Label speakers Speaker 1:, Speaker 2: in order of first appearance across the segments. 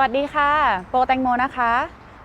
Speaker 1: วัสดีค่ะ โปรแตงโมนะคะ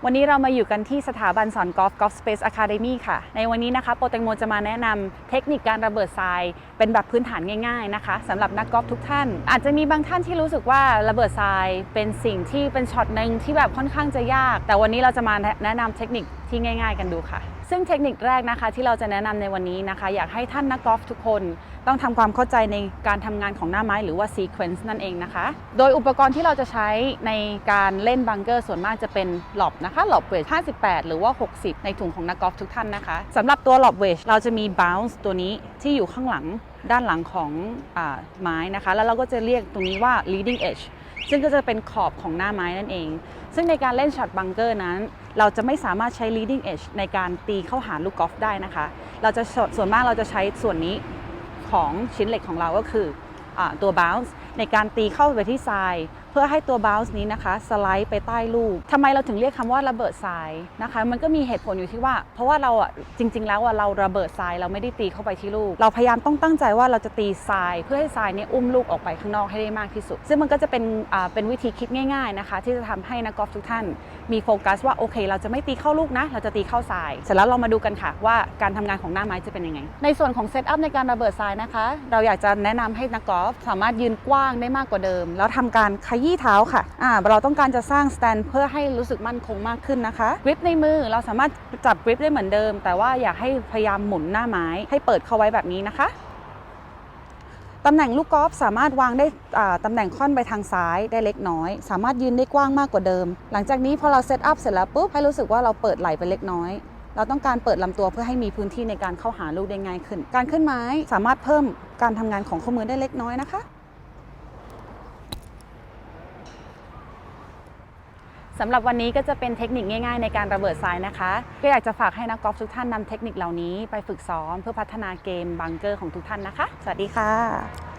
Speaker 1: วันนี้เรามาอยู่กันที่สถาบันสอนกอล์ฟ Golf Space Academy ค่ะ ในวันนี้นะคะโปรแตงโมจะมาแนะนำเทคนิคการระเบิดทราย เป็นแบบพื้นฐานง่ายๆนะคะสำหรับนักกอล์ฟทุกท่าน อาจจะมีบางท่านที่รู้สึกว่าระเบิดทรายเป็นสิ่งที่เป็นช็อตหนึ่งที่แบบค่อนข้างจะยาก แต่วันนี้เราจะมาแนะนำเทคนิค ที่ง่ายๆ กันดูค่ะ ซึ่งเทคนิคแรกนะคะที่เราจะแนะนำในวันนี้นะคะ อยากให้ท่านนักกอล์ฟทุกคนต้องทำความเข้าใจในการทำงานของหน้าไม้หรือว่า sequence นั่นเองนะคะ โดยอุปกรณ์ที่เราจะใช้ในการเล่นบังเกอร์ส่วนมากจะเป็นหลอบนะคะหลอบเวท58 หรือว่า 60 ในถุงของนักกอล์ฟทุกท่านนะคะสำหรับตัวหลอบเวทเราจะมี bounce ตัวนี้ที่อยู่ข้างหลังด้านหลังของอไม้นะคะ แล้วเราก็จะเรียกตรงนี้ว่า leading edge ซึ่งก็จะเป็นขอบของหน้าไม้นั่นเอง ซึ่งในการเล่นช็อตบังเกอร์นั้น เราจะไม่สามารถใช้ leading edge ในการตีเข้าหาลูกกอล์ฟได้นะคะ เราจะส่วนมากเราจะใช้ส่วนนี้ของชิ้นเหล็กของเราก็คืออตัว bounce ในการตีเข้าไปที่ทราย เพื่อให้ตัว bounce นี้นะคะสไลด์ไปใต้ลูกทำไมเราถึงเรียกคำว่าระเบิดทรายนะคะ มันก็มีเหตุผลอยู่ที่ว่า เพราะว่าเราอะจริง ๆ แล้วอะเราระเบิดทรายเราไม่ได้ตีเข้าไปที่ลูก เราพยายามต้องตั้งใจว่าเราจะตีทราย เพื่อให้ทรายเนี่ยอุ้มลูกออกไปข้างนอกให้ได้มากที่สุด ซึ่งมันก็จะเป็นอ่าเป็นวิธีคิดง่าย ๆนะคะ ที่จะทำให้นักกอล์ฟทุกท่าน มีโฟกัสว่าโอเค เราจะไม่ตีเข้าลูกนะ เราจะตีเข้าทราย เสร็จแล้วเรามาดูกันค่ะว่าการทำงานของหน้าไม้จะเป็นยังไง ในส่วนของเซตอัพในการระเบิดทรายนะคะ เราอยากจะแนะนำให้นักกอล์ฟสามารถยืนกว้างได้มากกว่าเดิม แล้วทำการขยี้เท้าค่ะอ่าเราต้องการจะสร้างสแตนเพื่อให้รู้สึกมั่นคงมากขึ้นนะคะกริปในมือเราสามารถจับกริปได้เหมือนเดิม แต่ว่าอยากให้พยายามหมุนหน้าไม้ให้เปิดเข้าไว้แบบนี้นะคะตำแหน่งลูกกอล์ฟสามารถวางได้ตำแหน่งค่อนไปทางซ้ายได้เล็กน้อย สามารถยืนได้กว้างมากกว่าเดิม หลังจากนี้พอเราเซตอัพเสร็จแล้วปุ๊บให้รู้สึกว่าเราเปิดไหล่ไปเล็กน้อย เราต้องการเปิดลำตัวเพื่อให้มีพื้นที่ในการเข้าหาลูกได้ง่ายขึ้น การขึ้นไม้สามารถเพิ่มการทำงานของข้อมือได้เล็กน้อยนะคะ สำหรับวันนี้ก็จะเป็นเทคนิคง่าย ๆ ในการระเบิดทรายนะคะ ก็อยากจะฝากให้นักกอล์ฟทุกท่านนำเทคนิคเหล่านี้ไปฝึกซ้อมเพื่อพัฒนาเกมบังเกอร์ของทุกท่านนะคะ สวัสดีค่ะ